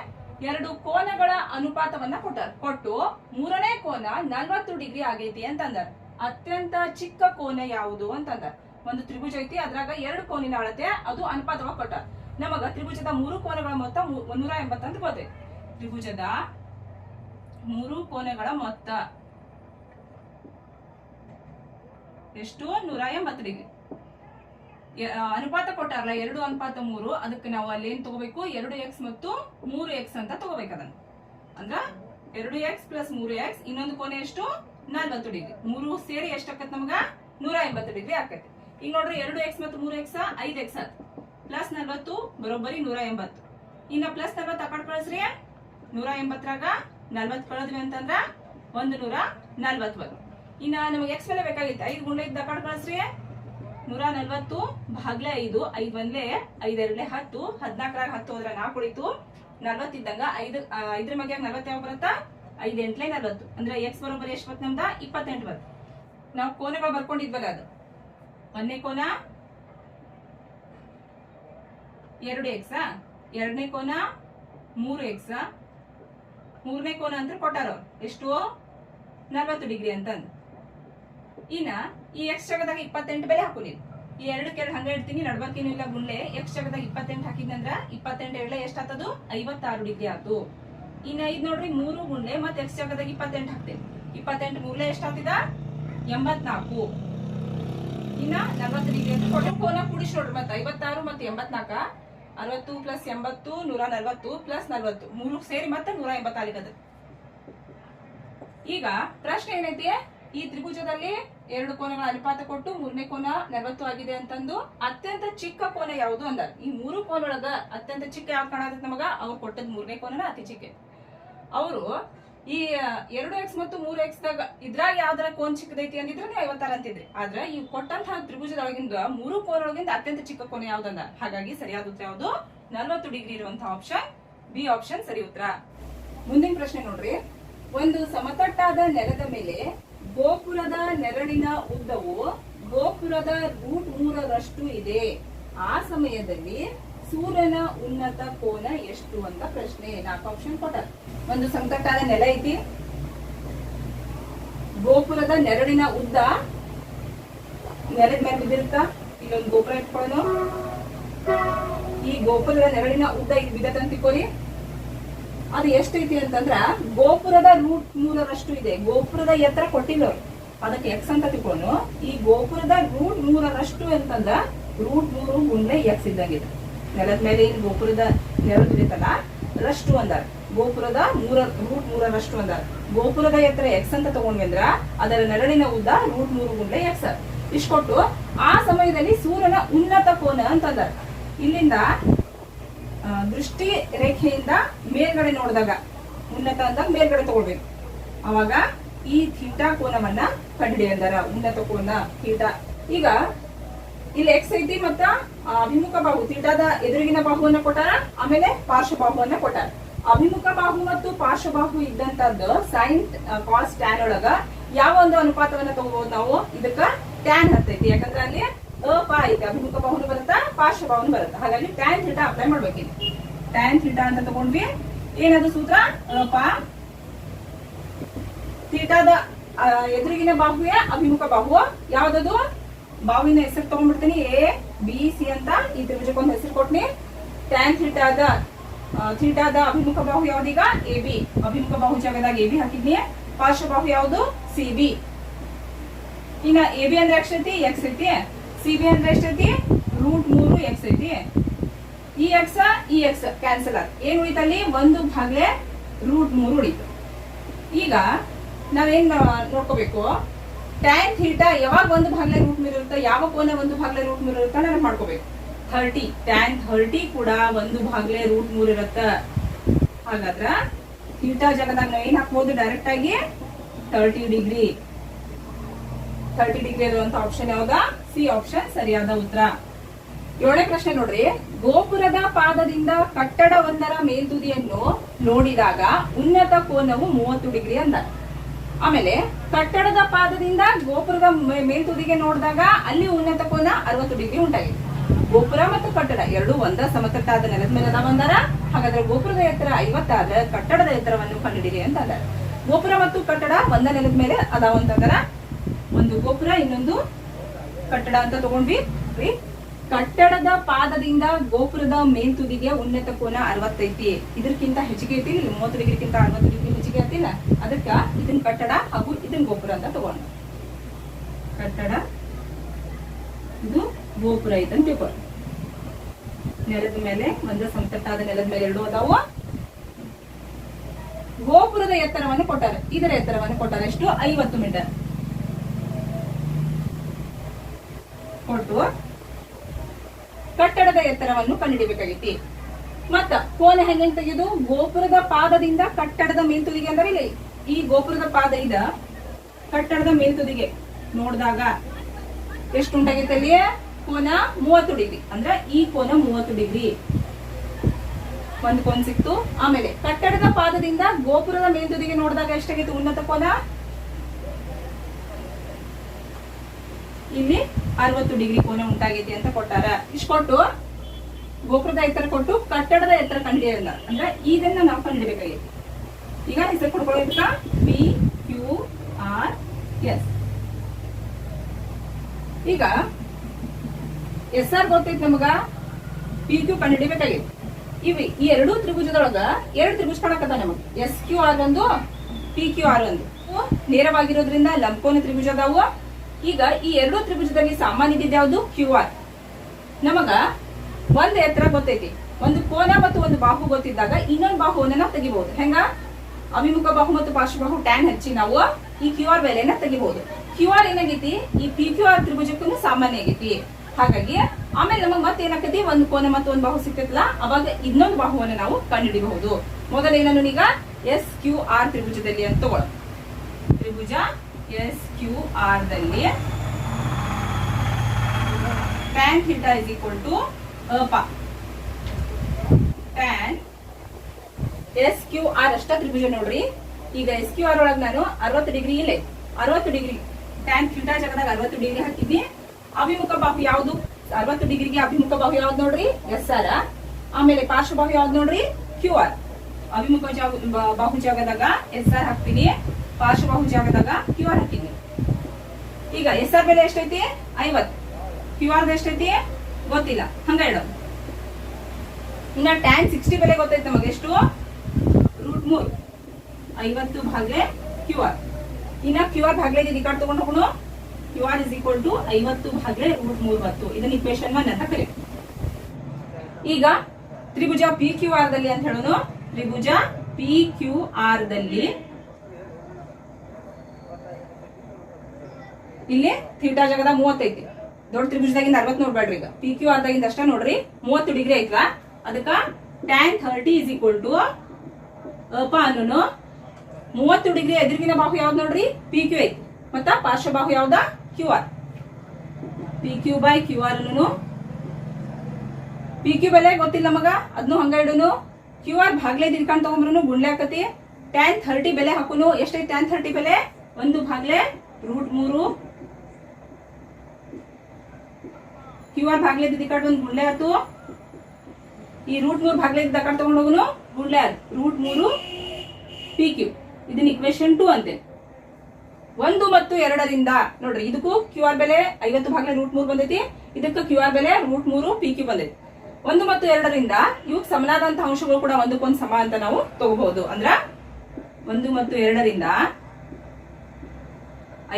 ಎರಡು ಕೋನಗಳ ಅನುಪಾತವನ್ನ ಕೊಟ್ಟಾರ ಕೊಟ್ಟು ಮೂರನೇ ಕೋನ ನಲ್ವತ್ತು ಡಿಗ್ರಿ ಆಗೈತಿ ಅಂತಂದಾರ. ಅತ್ಯಂತ ಚಿಕ್ಕ ಕೋನ ಯಾವುದು ಅಂತಂದಾರ. ಒಂದು ತ್ರಿಭುಜ ಐತಿ, ಅದ್ರಾಗ ಎರಡು ಕೋನಿನ ಅಳತೆ, ಅದು ಅನುಪಾತವಾಗಿ ಕೊಟ್ಟಾರ ನಮಗ ತ್ರಿಭುಜದ ಮೂರು ಕೋನಗಳ ಮೊತ್ತ ಮುನ್ನೂರ ಎಂಬತ್ತಂತ ಗೊತ್ತೈತಿ. ತ್ರಿಭುಜದ ಮೂರು ಕೋನಗಳ ಮೊತ್ತ. ಎಷ್ಟು ನೂರ ಎಂಬತ್ತು ಡಿಗ್ರಿ ಅನುಪಾತ ಕೊಟ್ಟಾರಲ್ಲ ಎರಡು ಅನುಪಾತ ಮೂರು, ಅದಕ್ಕೆ ನಾವು ಅಲ್ಲಿ ಏನ್ ತಗೋಬೇಕು? ಎರಡು ಎಕ್ಸ್ ಮತ್ತು ಮೂರು ಎಕ್ಸ್ ಅಂತ ತಗೋಬೇಕು ಅದನ್ನು. ಅಂದ್ರ ಎರಡು ಎಕ್ಸ್ ಪ್ಲಸ್ ಮೂರು ಎಕ್ಸ್ ಇನ್ನೊಂದು ಕೋಣೆ ಎಷ್ಟು? ನಲ್ವತ್ತು ಡಿಗ್ರಿ. ಮೂರು ಸೇರಿ ಎಷ್ಟಾಕತ್ ನಮಗ? ನೂರ ಎಂಬತ್ತು ಡಿಗ್ರಿ ಆಕೈತಿ. ಈಗ ನೋಡ್ರಿ, ಎರಡು ಎಕ್ಸ್ ಮತ್ತು ಮೂರು ಎಕ್ಸ್ ಐದು ಎಕ್ಸ್ ಆತ್. ಪ್ಲಸ್ ನಲ್ವತ್ತು, ಬರೋಬ್ಬರಿ ನೂರ ಎಂಬತ್ತು. ಇನ್ನ ಪ್ಲಸ್ ನಲ್ವತ್ತು ಆ ಕಡೆ ಕಳಿಸ್ರಿ. ನೂರ ಎಂಬತ್ತರಾಗ ನಲ್ವತ್ತು ಕಳೆದ್ವಿ ಅಂತಂದ್ರ ಒಂದು ನೂರ ನಲ್ವತ್ತು ಬರು. ಇನ್ನ ನಮಗೆ ಎಕ್ಸ್ ಮೇಲೆ ಬೇಕಾಗಿತ್ತು. ಐದು ಗುಂಡ್ಲೆ ಇದ್ದ ಕಡೆ ಕಳಿಸ್ರಿ. ನೂರ ನಲ್ವತ್ತು ಭಾಗ್ಲೆ ಐದು, ಐದ್ ಒಂದ್ಲೆ ಐದೆರಡ್ಲೆ ಹತ್ತು, ಹದ್ನಾಲ್ಕರಾಗ ಹತ್ತು ಹೋದ್ರೆ ನಾಲ್ಕು ಉಳಿತು. ನಲ್ವತ್ತಿದ್ದಂಗ ಐದು ಐದ್ರ ಮಗ್ಗೆ ನಲ್ವತ್ತು ಯಾವ ಬರುತ್ತಾ? ಐದ್ ಎಂಟ್ಲೆ ನಲ್ವತ್ತು. ಅಂದ್ರೆ ಎಕ್ಸ್ ಬರೋಬ್ಬರಿ ಎಷ್ಟು ಬರ್ತ ನಮ್ದ? ಇಪ್ಪತ್ತೆಂಟು ಬರುತ್ತೆ ನಾವು ಕೋನಗಳು ಬರ್ಕೊಂಡಿದ್ವಲ್ಲ ಅದು. ಒಂದನೇ ಕೋನ? ಎರಡು ಎಕ್ಸ ಎರಡನೇ ಕೋನ? ಮೂರು ಎಕ್ಸ ಮೂರನೇ ಕೋನ ಅಂದ್ರೆ ಕೊಟ್ಟಾರ. ಎಷ್ಟು? ನಲ್ವತ್ತು ಡಿಗ್ರಿ ಅಂತಂದು. ಇನ್ನ ಈ ಎಕ್ಸ್ ಜಾಗದಾಗ ಇಪ್ಪತ್ತೆಂಟು ಬೆಲೆ ಹಾಕು ನೀನು ಈ ಎರಡು ಕೆರಡು ಹಂಗ ಇಡ್ತೀನಿ, ನಡ್ಬರ್ಕೇನು ಇಲ್ಲ ಗುಳ್ಳೆ ಎಕ್ಸ್ ಜಾಗದಾಗ ಇಪ್ಪತ್ತೆಂಟು ಹಾಕಿದ್ನಂದ್ರ ಇಪ್ಪತ್ತೆಂಟು ಎರಡ್ಲೆ ಎಷ್ಟು ಆತದು ಐವತ್ತಾರು ಡಿಗ್ರಿ ಆತು ಇನ್ನ ಇದು ನೋಡ್ರಿ ಮೂರು ಗುಂಡೆ ಮತ್ತೆ ಎಕ್ಸ್ ಜಾಗದಾಗ ಇಪ್ಪತ್ತೆಂಟು ಹಾಕ್ತೇನೆ. ಇಪ್ಪತ್ತೆಂಟು ಮೂರ್ಲೆ ಎಷ್ಟ್ ಆಗ್ತಿದ ಎಂಬತ್ನಾಲ್ಕು. ಇನ್ನ ನಲ್ವತ್ತು ಡಿಗ್ರಿ ಅಂತ ಕೊಟ್ಟು ಕೋನ ಕೂಡಿಸಿ ನೋಡ್ರಿ ಮತ್ತೆ ಐವತ್ತಾರು ಮತ್ತೆ ಎಂಬತ್ನಾಲ್ಕ. ಅರವತ್ತು ಪ್ಲಸ್ ಎಂಬತ್ತು, ನೂರ ನಲ್ವತ್ತು ಪ್ಲಸ್ ನಲ್ವತ್ತು. ಮೂರು ಸೇರಿ ಮತ್ತೆ ನೂರ ಎಂಬತ್ತಾಲಿಗದ ಈಗ ಪ್ರಶ್ನೆ ಏನೈತಿ? ಈ ತ್ರಿಭುಜದಲ್ಲಿ ಎರಡು ಕೋನಗಳ ಅನುಪಾತ ಕೊಟ್ಟು ಮೂರನೇ ಕೋನ ನಲವತ್ತು ಆಗಿದೆ ಅಂತಂದು ಅತ್ಯಂತ ಚಿಕ್ಕ ಕೋನ ಯಾವುದು ಅಂದ ಈ ಮೂರು ಕೋನೊಳಗ ಅತ್ಯಂತ ಚಿಕ್ಕ ಯಾವ್ದು ಕಾಣತ್ತೆ ನಮಗ? ಅವ್ರು ಕೊಟ್ಟದ್ ಮೂರನೇ ಕೋನನ ಅತಿ ಚಿಕ್ಕ. ಅವರು ಈ ಎರಡು ಎಕ್ಸ್ ಮತ್ತು ಮೂರು ಎಕ್ಸ್ ದಾಗ ಇದ್ರಾಗ ಯಾವ್ದಾರ ಕೋನ್ ಚಿಕ್ಕದೈತಿ ಅಂದಿದ್ರೆ ನೀವು ಐವತ್ತಾರು ಅಂತಿದ್ರಿ. ಆದ್ರೆ ಈ ಕೊಟ್ಟಂತಹ ತ್ರಿಭುಜದೊಳಗಿಂದ ಮೂರು ಕೋನೊಳಗಿಂದ ಅತ್ಯಂತ ಚಿಕ್ಕ ಕೋನ ಯಾವ್ದಂದ ಹಾಗಾಗಿ ಸರಿಯಾದ ಉತ್ತರ ಯಾವುದು? ನಲವತ್ತು ಡಿಗ್ರಿ ಇರುವಂತಹ ಆಪ್ಷನ್ ಬಿ ಆಪ್ಷನ್ ಸರಿ ಉತ್ತರ. ಮುಂದಿನ ಪ್ರಶ್ನೆ ನೋಡ್ರಿ. ಒಂದು ಸಮತಟ್ಟಾದ ನೆಲದ ಮೇಲೆ ಗೋಪುರದ ನೆರಳಿನ ಉದ್ದವು ಗೋಪುರದ ರೂಟ್ ಮೂರರಷ್ಟು ಇದೆ. ಆ ಸಮಯದಲ್ಲಿ ಸೂರ್ಯನ ಉನ್ನತ ಕೋನ ಎಷ್ಟು ಅಂತ ಪ್ರಶ್ನೆ ನಾಲ್ಕು ಆಪ್ಷನ್ ಕೊಟ್ಟ ಒಂದು ಸಂಕಟಾದ ನೆಲ ಐತಿ. ಗೋಪುರದ ನೆರಳಿನ ಉದ್ದ ನೆಲದ ಮೇಲೆ ಬಿದ್ದಿರುತ್ತಾ? ಇಲ್ಲೊಂದು ಗೋಪುರ ಇಟ್ಕೊಳ್ಳೋಣ. ಈ ಗೋಪುರದ ನೆರಳಿನ ಉದ್ದ ಇದು ತಿಳ್ಕೊರಿ ಅದು ಎಷ್ಟೈತಿ ಅಂತಂದ್ರ ಗೋಪುರದ ರೂಟ್ ಮೂರರಷ್ಟು ಇದೆ. ಗೋಪುರದ ಎತ್ತರ ಕೊಟ್ಟಿಲ್ಲವ್ರು. ಅದಕ್ಕೆ ಎಕ್ಸ್ ಅಂತ ತಿಳ್ಕೊಂಡು, ಈ ಗೋಪುರದ ರೂಟ್ ನೂರರಷ್ಟು ಅಂತಂದ್ರ ರೂಟ್ ಮೂರು ಗುಂಡ್ಲೆ ಎಕ್ಸ್ ಇದ್ದಂಗಿದೆ. ನೆಲದ ಮೇಲೆ ಏನ್ ಗೋಪುರದ ನೆಲದ ಇರುತ್ತಲ್ಲ, ರಷ್ಟು ಅಂದಾರ. ಗೋಪುರದ ಮೂರ, ರೂಟ್ ಮೂರರಷ್ಟು ಅಂದಾರ. ಗೋಪುರದ ಎತ್ತರ ಎಕ್ಸ್ ಅಂತ ತಗೊಂಡ್ವಿ ಅಂದ್ರ, ಅದರ ನೆರಳಿನ ಉದ್ದ ರೂಟ್ ಮೂರು ಗುಂಡ್ಲೆ ಎಕ್ಸ್ ಇಷ್ಟು ಕೊಟ್ಟು ಆ ಸಮಯದಲ್ಲಿ ಸೂರ್ಯನ ಉನ್ನತ ಕೋನ ಅಂತಂದಾರ. ಇಲ್ಲಿಂದ ದೃಷ್ಟಿ ರೇಖೆಯಿಂದ ಮೇಲ್ಗಡೆ ನೋಡಿದಾಗ ಉನ್ನತ ಅಂದಾಗ ಮೇಲ್ಗಡೆ ತಗೊಳ್ಬೇಕು. ಅವಾಗ ಈ ಥೀಟಾ ಕೋನವನ್ನ ಕಂಡುಹಿಡಿ ಅಂದಾರ. ಉನ್ನತ ಕೋನ, ಥೀಟಾ. ಈಗ ಇಲ್ಲಿ ಎಕ್ಸ್ ಐತಿ ಮತ್ತ ಅಭಿಮುಖ ಬಾಹು ತೀಟಾದ ಎದುರಿಗಿನ ಬಾಹುವನ್ನ ಕೊಟ್ಟಾರ, ಆಮೇಲೆ ಪಾರ್ಶ್ವ ಬಾಹುವನ್ನ ಕೊಟ್ಟಾರ. ಅಭಿಮುಖ ಬಾಹು ಮತ್ತು ಪಾರ್ಶ್ವ ಬಾಹು ಇದ್ದಂತದ್ದು ಸೈನ್ ಕಾಸ್ ಟ್ಯಾನ್ ಒಳಗ ಯಾವ ಒಂದು ಅನುಪಾತವನ್ನ ತಗೋಬಹುದು ನಾವು? ಇದಕ್ಕ ಟ್ಯಾನ್ ಹತ್ತೈತಿ ಯಾಕಂದ್ರೆ ಅಲ್ಲಿ ಅಪ ಐತಿ ಅಭಿಮುಖ ಬಾಹುನು ಬರುತ್ತಾ? ಪಾರ್ಶ್ವ ಬಾಹುನು ಬರುತ್ತಾ? ಹಾಗಾಗಿ ಟ್ಯಾನ್ ಥೀಟಾ ಅಪ್ಲೈ ಮಾಡ್ಬೇಕಿದೆ. ಟ್ಯಾನ್ ಥೀಟಾ ಅಂತ ತಗೊಂಡ್ವಿ. ಏನದು ಸೂತ್ರ? ಅಪ ಥೀಟಾದ ಎದುರಿಗಿನ ಬಾಹುವೆ ಅಭಿಮುಖ ಬಾಹು ಯಾವ್ದದು? ಬಾಹುವಿನ ಹೆಸರು ತಗೊಂಡ್ಬಿಡ್ತೀನಿ. ಎ ಬಿ ಸಿ ಅಂತ ಈ ತ್ರಿಭುಜಕ್ಕೊಂದು ಹೆಸರು ಕೊಟ್ನಿ. ಟ್ಯಾನ್ ಥೀಟಾದ ಥೀಟಾದ ಅಭಿಮುಖ ಬಾಹು ಯಾವ್ದೀಗ ಎ ಬಿ ಅಭಿಮುಖ ಬಾಹು ಜಾಗದಾಗ ಎ ಬಿ ಹಾಕಿದ್ನಿ. ಪಾರ್ಶ್ವ ಬಾಹು ಯಾವುದು? ಸಿ ಬಿ ಇನ್ನ ಎ ಬಿ ಅಂದ್ರೆ ಎಷ್ಟೈತಿ ಎಕ್ಸ್ ಐತಿ ಸಿ ಬಿ ಅಂದ್ರೆ ಎಷ್ಟೈತಿ ರೂಟ್ ಮೂರು ಎಕ್ಸ್ ಐತಿ. ಈ ಎಕ್ಸ್ ಈ ಎಕ್ಸ್ ಕ್ಯಾನ್ಸಲ್ ಏನು ಏನ್ ಉಳಿತಲ್ಲಿ ಒಂದು ಭಾಗ್ಲೆ ರೂಟ್ ಮೂರು ಉಳಿತು. ಈಗ ನಾವೇನ್ ನೋಡ್ಕೋಬೇಕು? ಟ್ಯಾನ್ ಥೀಟಾ ಯಾವಾಗ ಒಂದು ಭಾಗ್ಲೆ ರೂಟ್ ಮೂರು ಇರುತ್ತೆ, ಯಾವ ಕೋನ ಒಂದು ಭಾಗ್ಲೆ ರೂಟ್ ಮೂರು ಇರುತ್ತೆ ನಾನು ಮಾಡ್ಕೋಬೇಕು. ಥರ್ಟಿ ಟ್ಯಾನ್ ಥರ್ಟಿ ಕೂಡ ಒಂದು ಭಾಗ್ಲೆ ರೂಟ್ ಮೂರು ಇರುತ್ತೆ. ಹಾಗಾದ್ರ ಥೀಟಾ ಜಾಗದಾಗ ನಾವ್ ಏನ್ ಹಾಕ್ಬೋದು? ಡೈರೆಕ್ಟ್ ಆಗಿ ತರ್ಟಿ ಡಿಗ್ರಿ ತರ್ಟಿ ಡಿಗ್ರಿ ಇರುವಂತ ಆಪ್ಷನ್ ಯಾವ್ದಾ? ಸಿ ಆಪ್ಷನ್ ಸರಿಯಾದ ಉತ್ತರ. ಏಳನೇ ಪ್ರಶ್ನೆ ನೋಡ್ರಿ. ಗೋಪುರದ ಪಾದದಿಂದ ಕಟ್ಟಡವೊಂದರ ಮೇಲ್ತುದಿಯನ್ನು ನೋಡಿದಾಗ ಉನ್ನತ ಕೋನವು ಮೂವತ್ತು ಡಿಗ್ರಿ ಅಂದ. ಆಮೇಲೆ ಕಟ್ಟಡದ ಪಾದದಿಂದ ಗೋಪುರದ ಮೇಲ್ತುದಿಗೆ ನೋಡಿದಾಗ ಅಲ್ಲಿ ಉನ್ನತ ಕೋನ ಅರವತ್ತು ಡಿಗ್ರಿ ಉಂಟಾಗಿದೆ. ಗೋಪುರ ಮತ್ತು ಕಟ್ಟಡ ಎರಡು ಒಂದ ಸಮತಟ್ಟಾದ ನೆಲದ ಮೇಲೆ ಅದಾವ ಹಾಗಾದ್ರೆ ಗೋಪುರದ ಎತ್ತರ ಐವತ್ತಾದ ಕಟ್ಟಡದ ಎತ್ತರವನ್ನು ಕಂಡುಹಿಡಿಯಿರಿ ಅಂತ ಅಂದಾರ. ಗೋಪುರ ಮತ್ತು ಕಟ್ಟಡ ಒಂದ ನೆಲದ ಮೇಲೆ ಅದಾವ ಅಂತಂದಾರ ಒಂದು ಗೋಪುರ, ಇನ್ನೊಂದು ಕಟ್ಟಡ ಅಂತ ತಗೊಂಡ್ವಿ. ಕಟ್ಟಡದ ಪಾದದಿಂದ ಗೋಪುರದ ಮೇಲ್ತುದಿಗೆ ಉನ್ನತ ಕೋನ ಅರವತ್ತೈತಿ ಇದಕ್ಕಿಂತ ಹೆಚ್ಚಿಗೆ ಐತಿ ಮೂವತ್ತು ಡಿಗ್ರಿಗಿಂತ ಅರವತ್ತು ಡಿಗ್ರಿ ಹೆಚ್ಚಿಗೆ ಐತಿಲ್ಲ ಅದಕ್ಕ ಇದನ್ ಕಟ್ಟಡ ಹಾಗೂ ಇದನ್ ಗೋಪುರ ಅಂತ ತಗೊಂಡ್ ಕಟ್ಟಡ, ಇದು ಗೋಪುರ ಅಂತ ತಿಳ್ಕೊ ನೆಲದ ಮೇಲೆ, ಒಂದು ಸಂಕಟ್ಟಾದ ನೆಲದ ಮೇಲೆ ಎರಡು ಅದಾವ. ಗೋಪುರದ ಎತ್ತರವನ್ನು ಕೊಟ್ಟಾರೆ. ಇದರ ಎತ್ತರವನ್ನು ಕೊಟ್ಟಾರೆ ಎಷ್ಟು? ಐವತ್ತು ಮೀಟರ್. ಕೊಟ್ಟು ಕಟ್ಟಡದ ಎತ್ತರವನ್ನು ಕಂಡುಹಿಡಿಬೇಕಾಗೈತಿ ಮತ್ತ ಕೋನ ಹೆಂಗ್ ತೆಗೆದು ಗೋಪುರದ ಪಾದದಿಂದ ಕಟ್ಟಡದ ಮೇಲ್ತುದಿಗೆ ಅಂದ್ರೆ ಇಲ್ಲಿ, ಈ ಗೋಪುರದ ಪಾದ ಇದ ಕಟ್ಟಡದ ಮೇಲ್ತುದಿಗೆ. ನೋಡಿದಾಗ ಎಷ್ಟು ಅಲ್ಲಿ? ಕೋನ ಮೂವತ್ತು ಡಿಗ್ರಿ. ಅಂದ್ರೆ ಈ ಕೋನ ಮೂವತ್ತು ಡಿಗ್ರಿ. ಒಂದು ಕೋನ ಸಿಕ್ತು. ಆಮೇಲೆ ಕಟ್ಟಡದ ಪಾದದಿಂದ ಗೋಪುರದ ಮೇಲ್ತುದಿಗೆ ನೋಡಿದಾಗ ಎಷ್ಟಾಗೈತೆ ಉನ್ನತ ಕೋನ? ಇಲ್ಲಿ ಅರವತ್ತು ಡಿಗ್ರಿ ಕೋನ ಉಂಟಾಗೈತಿ ಅಂತ ಕೊಟ್ಟಾರ. ಇಷ್ಟು ಕೊಟ್ಟು ಗೋಪುರದ ಎತ್ತರ ಕೊಟ್ಟು ಕಟ್ಟಡದ ಎತ್ತರ ಕಂಡಿಡಿಯಲ್ಲ ಅಂದ್ರೆ ಇದನ್ನ ನಾವು ಕಂಡಿಡಬೇಕಾಗಿತ್ತು ಈಗ ಹೆಸರು ಕೊಡ್ಕೊಳ್ಳೋದಕ್ಕ ಪಿ ಕ್ಯೂ ಆರ್ ಎಸ್ ಈಗ ಎಸ್ ಆರ್ ಗೊತ್ತೈತಿ ನಮಗ? ಪಿ ಕ್ಯೂ ಕಂಡುಹಿಡಿಬೇಕಾಗೈತಿ ಇವಿ ಈ ಎರಡು ತ್ರಿಭುಜದೊಳಗ ಎರಡು ತ್ರಿಭುಜ ಕಾಣಕತ್ತ ನಮಗ್. ಎಸ್ ಕ್ಯೂ ಆರ್ ಒಂದು ಪಿ ಕ್ಯೂ ಆರ್ ಒಂದು. ನೇರವಾಗಿರೋದ್ರಿಂದ ಲಂಬಕೋನ ತ್ರಿಭುಜ ಅದಾವು. ಈಗ ಈ ಎರಡು ತ್ರಿಭುಜದಲ್ಲಿ ಸಾಮಾನ್ಯ ಯಾವುದು? ಕ್ಯೂ ಆರ್ ನಮಗ ಒಂದ್ ಎತ್ತರ ಗೊತ್ತೈತಿ. ಒಂದು ಕೋನ ಮತ್ತು ಒಂದು ಬಾಹು ಗೊತ್ತಿದ್ದಾಗ ಇನ್ನೊಂದು ಬಾಹುವನ್ನ ನಾವು ತೆಗಿಬಹುದು. ಹೆಂಗ? ಅಭಿಮುಖ ಬಾಹು ಮತ್ತು ಪಾರ್ಶ್ವಬಾಹು ಟ್ಯಾನ್ ಹಚ್ಚಿ ನಾವು ಈ ಕ್ಯೂ ಆರ್ ಬೆಲೆನ ತೆಗಿಬಹುದು. ಕ್ಯೂ ಆರ್ ಏನಾಗೈತಿ? ಈ ಪಿ ಕ್ಯೂ ಆರ್ ತ್ರಿಭುಜಕ್ಕೂ ಸಾಮಾನ್ಯ ಆಗೈತಿ. ಹಾಗಾಗಿ ಆಮೇಲೆ ನಮಗ್ ಮತ್ತೆ ಏನಾಗೈತಿ ಒಂದು ಕೋನ ಮತ್ತು ಒಂದು ಬಾಹು ಸಿಗ್ತೈತಲ್ಲ, ಅವಾಗ ಇನ್ನೊಂದು ಬಾಹುವನ್ನ ನಾವು ಕಂಡುಹಿಡಿಬಹುದು. ಮೊದಲೇನನ್ನು ಈಗ ಎಸ್ ಕ್ಯೂ ಆರ್ ತ್ರಿಭುಜದಲ್ಲಿ ಅಂತ ತ್ರಿಭುಜ ಎಸ್ ಕ್ಯೂ ಆರ್ ದಲ್ಲಿ. Tan theta is equal to ಅಪ. ಟ್ಯಾನ್ ಎಸ್ ಕ್ಯೂ ಆರ್ ಅಷ್ಟ ತ್ರಿಭುಜ ನೋಡ್ರಿ. ಈಗ ಎಸ್ ಕ್ಯೂ ಆರ್ ಒಳಗೆ ನಾನು ಅರವತ್ತು ಡಿಗ್ರಿ ಇಲ್ಲೇ. ಅರವತ್ತು ಡಿಗ್ರಿ. ಟ್ಯಾನ್ ಥೀಟಾ ಜಾಗದಾಗ ಅರವತ್ತು ಡಿಗ್ರಿ ಹಾಕಿದ್ನಿ ಅಭಿಮುಖ ಬಾಹು ಯಾವುದು? ಅರವತ್ತು ಡಿಗ್ರಿಗೆ ಅಭಿಮುಖ ಬಾಹು ಯಾವ್ದು ನೋಡ್ರಿ? ಎಸ್ ಆರ್ ಆಮೇಲೆ ಪಾರ್ಶ್ವಬಾಹು ಯಾವ್ದು ನೋಡ್ರಿ? ಕ್ಯೂ ಆರ್ ಅಭಿಮುಖ ಬಾಹು ಜಾಗದಾಗ ಎಸ್ ಆರ್ ಹಾಕ್ತೀನಿ ಪಾರ್ಶ್ವಬಾಹು ಜಾಗದಾಗ ಕ್ಯೂ ಆರ್ ಹಾಕ್ತೀನಿ ಈಗ ಎಸ್ ಆರ್ ಬೆಲೆ ಎಷ್ಟೈತಿ? ಐವತ್ತು. ಕ್ಯೂ ಆರ್ ಎಷ್ಟೈತಿ? ಗೊತ್ತಿಲ್ಲ. ಹಂಗ ಹೇಳೋದು ಇನ್ನ ಟ್ಯಾನ್ ಸಿಕ್ಸ್ಟಿ ಬೆಲೆ ಗೊತ್ತೈತೆ ನಮಗೆ. ಎಷ್ಟು? ರೂಟ್ ಮೂರು. ಐವತ್ತು ಭಾಗ್ಲೆ ಕ್ಯೂ ಆರ್ ಇನ್ನ ಕ್ಯೂ ಆರ್ ಭಾಗ್ಲೆ ಈ ಕಾರ್ಡ್ ತಗೊಂಡು ಹೋಗೋಣ Q R is equal to ಐವತ್ತು ಭಾಗ್ಲೆ ರೂಟ್ ಮೂವತ್ತು ಇದನ್ನ ಇಕ್ವೇಶನ್ ಒನ್ ಅಂತ ಕರಿ. ಈಗ ತ್ರಿಭುಜ ಪಿ ಕ್ಯೂ ಆರ್ ದಲ್ಲಿ ಅಂತ ಹೇಳೋಣ ತ್ರಿಭುಜ ಪಿ ಕ್ಯೂ ಆರ್ ದಲ್ಲಿ ಇಲ್ಲಿ ಥೀಟಾ ಜಾಗದ ಮೂವತ್ತೈತಿ ದೊಡ್ಡ ತ್ರಿಭುಜದಾಗಿಂದ ಅರವತ್ ನೋಡ್ಬೇಡ್ರಿ ಈಗ. ಪಿ ಕ್ಯೂ ಆರ್ದಾಗಿಂದ ಅಷ್ಟೇ ನೋಡ್ರಿ. ಮೂವತ್ತು ಡಿಗ್ರಿ ಐತ್ವಾ? ಅದಕ್ಕ tan thirty is equal to ಅಪ ಅನ್ನೋನು. ಮೂವತ್ತು ಡಿಗ್ರಿ ಎದುರಿಗಿನ ಬಾಹು ಯಾವ್ದು ನೋಡ್ರಿ? ಪಿ ಕ್ಯೂ ಐತಿ. ಮತ್ತ ಪಾರ್ಶ್ವಬಾಹು ಯಾವ್ದ? Q R P Q by Q R ಅನ್ನೋನು. ಪಿ ಕ್ಯೂ ಬೆಲೆ ಗೊತ್ತಿಲ್ಲ ನಮಗ ಅದನ್ನು ಹಂಗ ಇಡುನು. ಕ್ಯೂ ಆರ್ ಭಾಗ್ಲೆ ದಿಡ್ಕೊಂಡ್ ತಗೊಂಡ್ರು ಗುಂಡ್ಲೆ ಹಾಕತಿ ಟ್ಯಾನ್ ಥರ್ಟಿ ಬೆಲೆ ಹಾಕುನು. ಎಷ್ಟೈತಿ ಟ್ಯಾನ್ ಥರ್ಟಿ ಬೆಲೆ? ಒಂದು ಭಾಗ್ಲೆ ರೂಟ್ ಮೂರು. ಕ್ಯೂ ಆರ್ ಭಾಗ್ಲೆ ದಿಕ್ಕಾಡ್ ಒಂದು ಗುಂಡ್ಲೆ ಆತು ಈ ರೂಟ್ ಮೂರು ಭಾಗ್ಲೆ ದಕ್ಕಾಡ್ ತಗೊಂಡು ಹೋಗುನು, ಗುಂಡ್ಲೆ ಆತು ರೂಟ್ ಮೂರು ಪಿ ಕ್ಯೂ ಇದನ್ನ ಇಕ್ವೇಶನ್ ಟು ಅಂತೆ. ಒಂದು ಮತ್ತು ಎರಡರಿಂದ, ನೋಡ್ರಿ, ಇದಕ್ಕೂ ಕ್ಯೂ ಆರ್ ಬೆಲೆ ಐವತ್ತು ಭಾಗಲೆ ರೂಟ್ ಮೂರು ಬಂದೈತಿ. ಇದಕ್ಕೆ ಕ್ಯೂ ಆರ್ ಬೆಲೆ ರೂಟ್ ಮೂರು ಪಿ ಕ್ಯೂ ಬಂದೈತಿ. ಒಂದು ಮತ್ತು ಎರಡರಿಂದ, ಇವಕ್ ಸಮನಾದಂತಹ ಅಂಶಗಳು ಕೂಡ ಒಂದಕ್ಕೊಂದು ಸಮ ಅಂತ ನಾವು ತಗೋಬಹುದು. ಅಂದ್ರ, ಒಂದು ಮತ್ತು ಎರಡರಿಂದ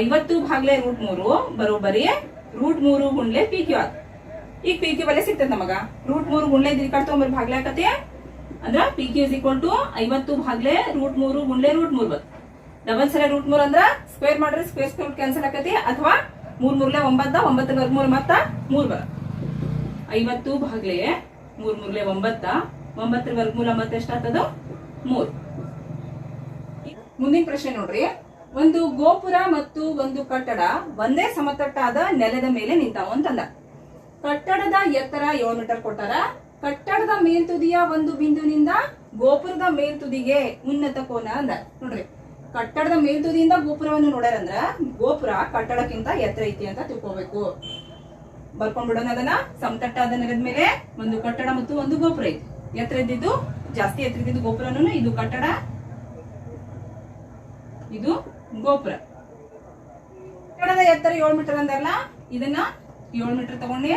ಐವತ್ತು ಭಾಗ್ಲೆ ರೂಟ್ ಮೂರು, ಬರೋಬ್ಬರಿ ರೂಟ್ ಮೂರು ಗುಂಡ್ಲೆ ಪಿ ಕ್ಯೂ ಆರ್ ಈಗ ಪಿ ಕ್ಯೂ ಬೆಲೆ ಸಿಗ್ತದೆ ನಮಗ. ರೂಟ್ ಮೂರು ಗುಂಡ್ಲೆ ದಿರ್ಕಾಡ್ ತಗೊಂಬರ್ ಭಾಗ್ಲೆ ಆಕತಿ. ಅಂದ್ರ P Q is equal to ಐವತ್ತು ಭಾಗ್ಲೆ ರೂಟ್ ಮೂರು ಗುಂಡ್ಲೆ ರೂಟ್ ಮೂರ್ ಬತ್. ಡಬಲ್ ಸಲ ರೂಟ್ ಮೂರ್ ಅಂದ್ರ ಸ್ಕ್ವೇರ್ ಮಾಡ್ರಿ ಸ್ಕ್ವೇರ್ ಸ್ಕ್ವೇರ್ ಕ್ಯಾನ್ಸಲ್ ಆಕತಿ. ಅಥವಾ ಮೂರ್ ಮೂರ್ಲೆ ಒಂಬತ್ತ ಒಂಬತ್ತು ವರ್ಗಮೂಲ ಮತ್ತ ಮೂರ್ ಬರ ಐವತ್ತು ಭಾಗ್ಲೆ ಮೂರ್ ಮೂರ್ಲೆ ಒಂಬತ್ತ ಒಂಬತ್ತರ ವರ್ಗಮೂಲ ಮತ್ತೆ ಎಷ್ಟಾಗ್ತದ ಮೂರ್. ಮುಂದಿನ ಪ್ರಶ್ನೆ ನೋಡ್ರಿ. ಒಂದು ಗೋಪುರ ಮತ್ತು ಒಂದು ಕಟ್ಟಡ ಒಂದೇ ಸಮತಟ್ಟಾದ ನೆಲದ ಮೇಲೆ ನಿಂತಾವ ಅಂತಂದ. ಕಟ್ಟಡದ ಎತ್ತರ ಏಳು ಮೀಟರ್ ಕೊಟ್ಟಾರ ಕಟ್ಟಡದ ಮೇಲ್ತುದಿಯ ಒಂದು ಬಿಂದುವಿನಿಂದ ಗೋಪುರದ ಮೇಲ್ತುದಿಗೆ ಉನ್ನತ ಕೋನ ಅಂದ. ನೋಡ್ರಿ, ಕಟ್ಟಡದ ಮೇಲ್ತುದಿಯಿಂದ ಗೋಪುರವನ್ನು ನೋಡ್ಯಾರಂದ್ರ ಗೋಪುರ ಕಟ್ಟಡಕ್ಕಿಂತ ಎತ್ತರ ಐತಿ ಅಂತ ತಿಳ್ಕೊಬೇಕು. ಬರ್ಕೊಂಡ್ಬಿಡೋಣ ಅದನ್ನ. ಸಮತಟ್ಟಾದ ನೆಲದ ಮೇಲೆ ಒಂದು ಕಟ್ಟಡ ಮತ್ತು ಒಂದು ಗೋಪುರ ಐತಿ. ಎತ್ತರ ಇದ್ದಿದ್ದು ಜಾಸ್ತಿ ಎತ್ತರ ಇದ್ದಿದ್ದು ಗೋಪುರನು ಇದು ಕಟ್ಟಡ, ಇದು ಗೋಪುರ. ಕಟ್ಟಡದ ಎತ್ತರ ಏಳು ಮೀಟರ್ ಅಂದಲ್ಲ ಇದನ್ನ ಏಳು ಮೀಟರ್ ತಗೊಂಡೆ.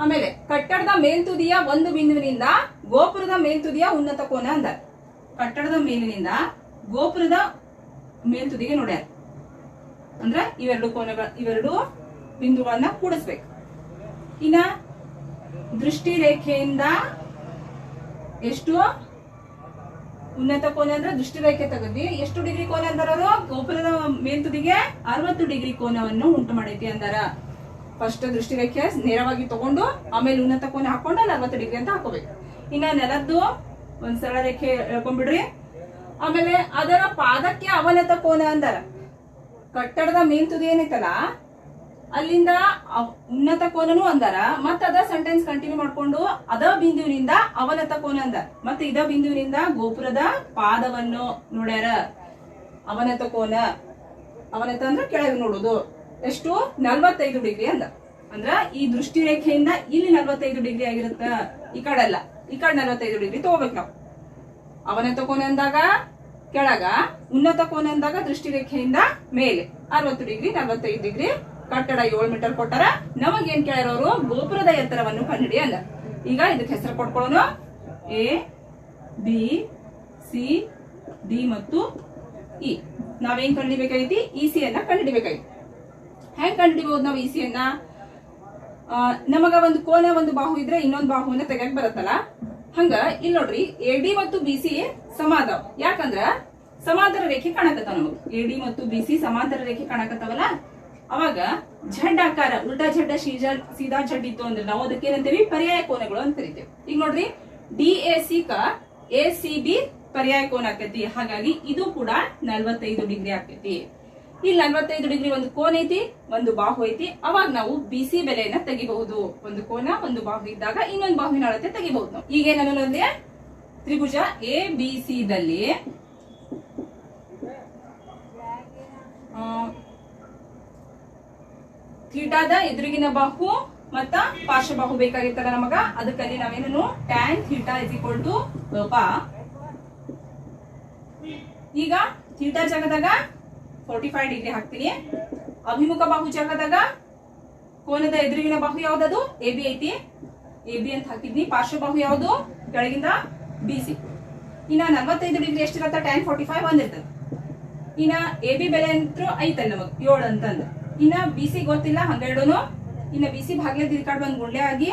ಆಮೇಲೆ ಕಟ್ಟಡದ ಮೇಲ್ತುದಿಯ ಒಂದು ಬಿಂದುವಿನಿಂದ ಗೋಪುರದ ಮೇಲ್ತುದಿಯ ಉನ್ನತ ಕೋನ ಅಂದ ಕಟ್ಟಡದ ಮೇಲಿನಿಂದ ಗೋಪುರದ ಮೇಲ್ತುದಿಗೆ ನೋಡ್ಯಾರ. ಅಂದ್ರ ಇವೆರಡು ಕೋನಗಳ, ಇವೆರಡು ಬಿಂದುಗಳನ್ನ ಕೂಡಿಸ್ಬೇಕು. ಇನ್ನ ದೃಷ್ಟಿ ರೇಖೆಯಿಂದ ಎಷ್ಟು? ಉನ್ನತ ಕೋನ ಅಂದ್ರೆ ದೃಷ್ಟಿ ರೇಖೆ ತಗದ್ವಿ. ಎಷ್ಟು ಡಿಗ್ರಿ ಕೋನ ಅಂದಾರ ಗೋಪುರದ ಮೇಲ್ತುದಿಗೆ ಅರವತ್ತು ಡಿಗ್ರಿ ಕೋನವನ್ನು ಉಂಟು ಮಾಡೈತಿ ಅಂದಾರ. ಫಸ್ಟ್ ದೃಷ್ಟಿ ರೇಖೆ ನೇರವಾಗಿ ತಗೊಂಡು, ಆಮೇಲೆ ಉನ್ನತ ಕೋನ ಹಾಕೊಂಡು ಅಲ್ಲಿ ಅರವತ್ತು ಡಿಗ್ರಿ ಅಂತ ಹಾಕೋಬೇಕು. ಇನ್ನ ನೆಲದ್ದು ಒಂದ್ ಸರಳ ರೇಖೆ ಹೇಳ್ಕೊಂಡ್ಬಿಡ್ರಿ. ಆಮೇಲೆ ಅದರ ಪಾದಕ್ಕೆ ಅವನತ ಕೋನ ಅಂದಾರ. ಕಟ್ಟಡದ ಮೇಲ್ತುದಿ ಏನೈತಲ್ಲ, ಅಲ್ಲಿಂದ ಉನ್ನತ ಕೋನನು ಅಂದಾರ, ಮತ್ತ ಅದ ಸೆಂಟೆನ್ಸ್ ಕಂಟಿನ್ಯೂ ಮಾಡ್ಕೊಂಡು ಅದ ಬಿಂದುವಿನಿಂದ ಅವನತ ಕೋನ ಅಂದಾರ ಮತ್ತೆ ಇದ ಬಿಂದುವಿನಿಂದ ಗೋಪುರದ ಪಾದವನ್ನು ನೋಡ್ಯಾರ. ಅವನತ ಕೋನ. ಅವನತ ಅಂದ್ರೆ ಕೆಳಗೆ ನೋಡುದು. ಎಷ್ಟು ನಲ್ವತ್ತೈದು ಡಿಗ್ರಿ ಅಂದ ಅಂದ್ರ ಈ ದೃಷ್ಟಿ ರೇಖೆಯಿಂದ ಇಲ್ಲಿ ನಲ್ವತ್ತೈದು ಡಿಗ್ರಿ ಆಗಿರುತ್ತ ಈ ಕಡೆ ಅಲ್ಲ. ಈ ಕಡೆ ನಲ್ವತ್ತೈದು ಡಿಗ್ರಿ ತಗೋಬೇಕು ನಾವು. ಅವನತ ಕೋನ ಅಂದಾಗ, ಕೆಳಗ, ಉನ್ನತ ಕೋನ ಅಂದಾಗ ದೃಷ್ಟಿ ರೇಖೆಯಿಂದ ಮೇಲೆ. ಅರವತ್ತು ಡಿಗ್ರಿ, ನಲವತ್ತೈದು ಡಿಗ್ರಿ, ಕಟ್ಟಡ ಏಳು ಮೀಟರ್ ಕೊಟ್ಟಾರ, ನಮಗೇನ್ ಕೇಳಿರೋರು ಗೋಪುರದ ಎತ್ತರವನ್ನು ಕಂಡುಹಿಡಿ ಅಂದ. ಈಗ ಇದಕ್ಕೆ ಹೆಸರು ಕೊಡ್ಕೊಳ್ಳೋಣ ಎ, ಬಿ, ಸಿ, ಡಿ ಮತ್ತು ಇ. ನಾವೇನ್ ಕಂಡುಹಿಡಿಬೇಕಾಗೈತಿ ಇ, ಸಿ ಅನ್ನ ಕಂಡುಹಿಡಿಬೇಕಾಗೈತಿ ಹೆಂಗ್ ಕಂಡಿಬಹುದು ನಾವು ಈಸಿಯನ್ನ? ನಮಗ ಒಂದು ಕೋನ, ಒಂದು ಬಾಹು ಇದ್ರೆ ಇನ್ನೊಂದು ಬಾಹುವನ್ನ ತೆಗಕ್ ಬರತ್ತಲ್ಲ? ಹಂಗ ಇಲ್ಲಿ ನೋಡ್ರಿ, ಎ, ಡಿ ಮತ್ತು ಬಿ, ಸಿ ಸಮ ಅದಾವ ಯಾಕಂದ್ರ ಸಮಾಂತರ ರೇಖೆ ಕಾಣಕತ್ತಾವ ನಮಗ್. ಎ, ಡಿ ಮತ್ತು ಬಿ, ಸಿ ಸಮಾಂತರ ರೇಖೆ ಕಾಣಕತ್ತವಲ್ಲ? ಅವಾಗ ಝಡ್ ಆಕಾರ, ಉಲ್ಟಾ ಝಡ್ಡ, ಶೀಜಾ, ಸೀದಾ ಝಡ್ ಇತ್ತು ಅಂದ್ರೆ ನಾವು ಅದಕ್ಕೆ ಏನಂತೀವಿ? ಪರ್ಯಾಯ ಕೋನಗಳು ಅಂತ ಕರಿತೇವೆ. ಈಗ ನೋಡ್ರಿ, ಡಿ, ಎ, ಸಿ ಕ ಎ, ಸಿ, ಬಿ ಪರ್ಯಾಯ ಕೋನ ಆಕೈತಿ. ಹಾಗಾಗಿ ಇದು ಕೂಡ ನಲ್ವತ್ತೈದು ಡಿಗ್ರಿ ಆಕೈತಿ. ಇಲ್ಲಿ ನಲ್ವತ್ತೈದು ಡಿಗ್ರಿ ಒಂದು ಕೋನ ಐತಿ, ಒಂದು ಬಾಹು ಐತಿ. ಅವಾಗ ನಾವು ಬಿಸಿ ಬೆಲೆಯನ್ನ ತೆಗಿಬಹುದು. ಒಂದು ಕೋನ, ಒಂದು ಬಾಹು ಇದ್ದಾಗ ಇನ್ನೊಂದು ಬಾಹುವಿನ ಅಳತೆ ತೆಗಿಬಹುದು ನಾವು. ಈಗ ಏನನ್ನೋದ್ರೆ ತ್ರಿಭುಜ ಎ ಬಿ ಸಿ ದಲ್ಲಿ ಥೀಟಾದ ಎದುರಿಗಿನ ಬಾಹು ಮತ್ತ ಪಾರ್ಶ್ವಬಾಹು ಬೇಕಾಗಿತ್ತಲ್ಲ ನಮಗ. ಅದಕ್ಕಲ್ಲಿ ನಾವೇನು ಟ್ಯಾನ್ ಥೀಟಾ ಇಸ್ ಈಕ್ವಲ್ ಈಗ ಥೀಟಾ ಜಾಗದಾಗ ಫೋರ್ಟಿ ಫೈವ್ ಡಿಗ್ರಿ ಹಾಕ್ತೀನಿ. ಅಭಿಮುಖ ಬಾಹು ಜಾಗದಾಗ ಕೋನದ ಎದುರಿಗಿನ ಬಾಹು ಯಾವ್ದದು? ಎ ಬಿ ಐತಿ. ಎ ಬಿ ಅಂತ ಹಾಕಿದ್ನಿ. ಪಾರ್ಶ್ವಬಾಹು ಯಾವುದು? ಕೆಳಗಿಂದ ಬಿ ಸಿ ಇನ್ನ ನಲ್ವತ್ತೈದು ಡಿಗ್ರಿ ಎಷ್ಟಿರತ್ತ ಟೆನ್ ಫೋರ್ಟಿ ಫೈವ್ ಒಂದಿರ್ತದೆ ಇನ್ನ ಎ ಬಿ ಬೆಲೆ ಅಂತೂ ಐತಲ್ಲ ನಮಗ್. ಏಳು ಅಂತಂದು. ಇನ್ನ ಬಿ ಸಿ ಗೊತ್ತಿಲ್ಲ ಹಂಗೆರಡುನು ಇನ್ನ ಬಿ ಸಿ ಭಾಗ್ಲೆ ಕಡೆ ಬಂದ್ ಗುಂಡೆ ಆಗಿ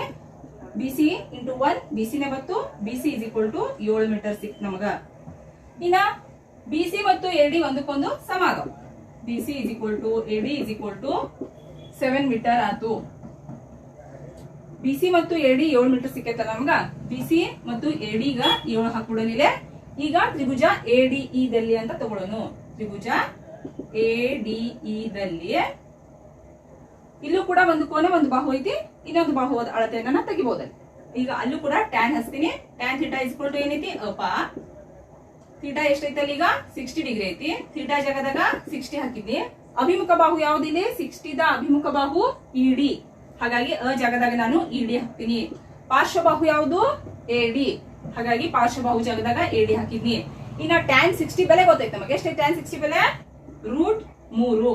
B C into one B ಸಿನೇ ಬತ್ತು. B C is equal to ಏಳು ಮೀಟರ್ ಸಿಕ್ ನಮಗ. ಇನ್ನ ಬಿ ಸಿ ಮತ್ತು ಎರಡಿ ಒಂದಕ್ಕೊಂದು ಸಮ B C is equal to A D is equal to seven metre ಆತು ಬಿ ಸಿ ಮತ್ತು ಎ ಡಿ ಏಳು ಮೀಟರ್ ಸಿಕ್ಕೈತಲ್ಲ ನಮ್ಗ? ಬಿ ಸಿ ಮತ್ತು ಎ ಡಿ ಈಗ ಏಳು ಹಾಕ್ಬಿಡೋನಿಲೆ. ಈಗ ತ್ರಿಭುಜ ಎ ಡಿ ಇ ದಲ್ಲಿ ಅಂತ ತಗೊಳ್ಳೋನು. ತ್ರಿಭುಜ ಎ ಡಿ ಇ ದಲ್ಲಿ. ಇಲ್ಲೂ ಕೂಡ ಒಂದು ಕೋನ, ಒಂದು ಬಾಹು ಐತಿ. ಇನ್ನೊಂದು ಬಾಹು ಅಳತೆಯನ್ನ ತೆಗಿಬಹುದಲ್ಲಿ ಈಗ ಅಲ್ಲೂ ಕೂಡ ಟ್ಯಾನ್ ಹಚ್ತೀನಿ. ಟ್ಯಾನ್ ಥೀಟಾ ಇಸ್ಕೊಳ್ತು ಏನೈತಿ ಅಪ ಥೀಟಾ ಎಷ್ಟೈತಲ್ಲ ಈಗ? ಸಿಕ್ಸ್ಟಿ ಡಿಗ್ರಿ ಐತಿ. ಥೀಟಾ ಜಾಗದಾಗ ಸಿಕ್ಸ್ಟಿ ಹಾಕಿದ್ನಿ ಅಭಿಮುಖ ಬಾಹು ಯಾವ್ದಿದೆ ಸಿಕ್ಸ್ಟಿದ ಅಭಿಮುಖ ಬಾಹು ಇಡಿ ಹಾಗಾಗಿ ಅ ಜಾಗದಾಗ ನಾನು ಇಡಿ ಹಾಕ್ತೀನಿ. ಪಾರ್ಶ್ವಬಾಹು ಯಾವುದು? ಎಡಿ ಹಾಗಾಗಿ ಪಾರ್ಶ್ವಬಾಹು ಜಾಗದಾಗ ಎಡಿ ಹಾಕಿದ್ನಿ. ಇನ್ನ ಟ್ಯಾನ್ ಸಿಕ್ಸ್ಟಿ ಬೆಲೆ ಗೊತ್ತಾಯ್ತು ನಮಗೆ. ಎಷ್ಟೇ ಟ್ಯಾನ್ ಸಿಕ್ಸ್ಟಿ ಬೆಲೆ? ರೂಟ್ ಮೂರು.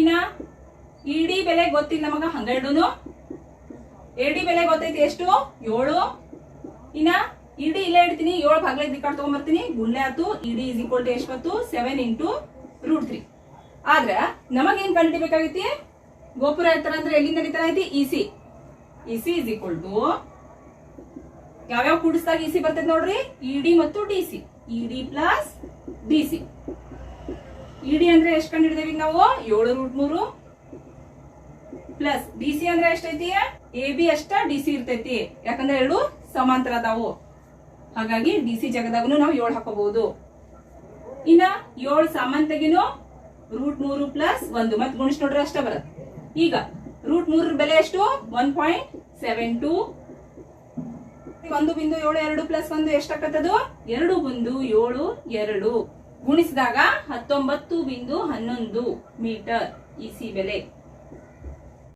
ಇನ್ನ ಇಡಿ ಬೆಲೆ ಗೊತ್ತಿಲ್ಲ ನಮಗ ಹನ್ನೆರಡು ಎಡಿ ಬೆಲೆ ಗೊತ್ತೈತಿ ಎಷ್ಟು? ಏಳು. ಇನ್ನ ಇಡಿ ಇಲ್ಲೇ ಇಡ್ತೀನಿ, ಏಳು ಭಾಗಲೇ ದಿಕ್ಕಾಡ್ ತಗೊಂಡ್ಬರ್ತೀನಿ ಗುಂಡ್ಲೆ ಆತು ಇಡಿ ಇಸ್ ಈಕ್ವಲ್ ಟು ಎಷ್ಟು ಬಂತು? ಸೆವೆನ್ ಇಂಟು ರೂಟ್ ತ್ರೀ ಆದ್ರ, ನಮಗೇನ್ ಕಂಡುಹಿಡಿಬೇಕಾಗೈತಿ ಗೋಪುರ ಎತ್ತರ ಅಂದ್ರೆ ಎಲ್ಲಿಂದ ನಡೀತಾರ ಐತಿ EC EC is equal to ಯಾವ್ಯಾವ ಕೂಡಿಸಿದಾಗ ಇಸಿ ಬರ್ತೈತಿ ನೋಡ್ರಿ? ಇಡಿ ಮತ್ತು D C ED plus D C ED ಅಂದ್ರೆ ಎಷ್ಟು ಕಂಡು ಹಿಡಿದೇವಿ ನಾವು? ಏಳು ರೂಟ್ ಮೂರು ಪ್ಲಸ್ ಡಿ ಸಿ ಅಂದ್ರೆ ಎಷ್ಟೈತಿ ಎ ಬಿ ಅಷ್ಟ ಡಿ ಸಿ ಇರ್ತೈತಿ. ಯಾಕಂದ್ರೆ ಎರಡು ಸಮಾಂತರ ಅದಾವು. ಹಾಗಾಗಿ ಡಿ ಸಿ ಜಾಗದಾಗೂ ನಾವು ಏಳು ಹಾಕೋಬಹುದು. ಇನ್ನ ಏಳು ಸಾಮಾನ್ಯತೆಗಿನು ರೂಟ್ ಮೂರು ಪ್ಲಸ್ ಒಂದು. ಮತ್ ಗುಣಿಸ್ ನೋಡ್ರಿ ಅಷ್ಟ ಬರುತ್ತೆ. ಈಗ ರೂಟ್ ಮೂರರ ಬೆಲೆ ಎಷ್ಟು? One point seven two. ಒಂದು ಬಿಂದು ಏಳು ಎರಡು ಪ್ಲಸ್ ಒಂದು ಎಷ್ಟಾಗತ್ತದು ಎರಡು ಬಿಂದು ಏಳು ಎರಡು. ಗುಣಿಸಿದಾಗ ಹತ್ತೊಂಬತ್ತು ಬಿಂದು ಹನ್ನೊಂದು ಮೀಟರ್ ಇಸಿ ಬೆಲೆ.